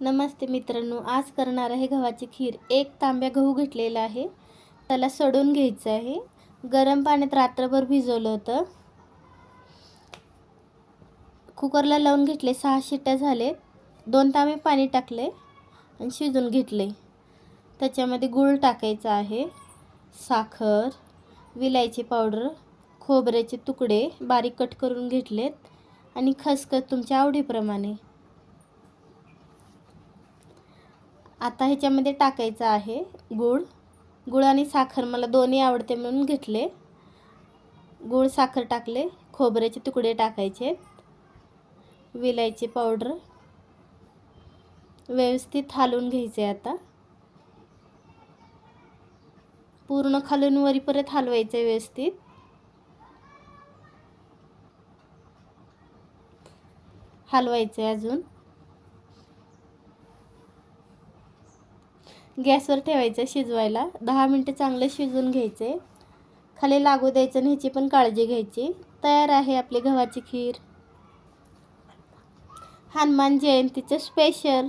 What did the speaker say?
नमस्ते मित्रांनो आज करणार आहे गव्हाची खीर. एक तांब्या गहू घेतलेला आहे. त्याला सडून घ्यायचं आहे. गरम पाण्यात रात्रभर भिजवलं होतं. कुकरला लावून घेतले सहा शिट्ट्या झाले. दोन तांबे पाणी टाकले आणि शिजून घेतले. त्याच्यामध्ये गूळ टाकायचा आहे. साखर विलायची पावडर खोबऱ्याचे तुकडे बारीक कट करून घेतलेत. आणि खसखस तुमच्या आवडीप्रमाणे. आता ह्याच्यामध्ये टाकायचं आहे गूळ. गूळ आणि साखर मला दोन्ही आवडते म्हणून घेतले. गूळ साखर टाकले. खोबऱ्याचे तुकडे टाकायचे. विलायची पावडर. व्यवस्थित हालवून घ्यायचे आता. पूर्ण खालून वरी परत हलवायचं व्यवस्थित. हलवायचं अजून. गॅसवर ठेवायचं शिजवायला. दहा मिनटं चांगलं शिजवून घ्यायचे. खाली लागू द्यायचं आणि ह्याची पण काळजी घ्यायची. तयार आहे आपली गव्हाची खीर. हनुमान जयंतीचं स्पेशल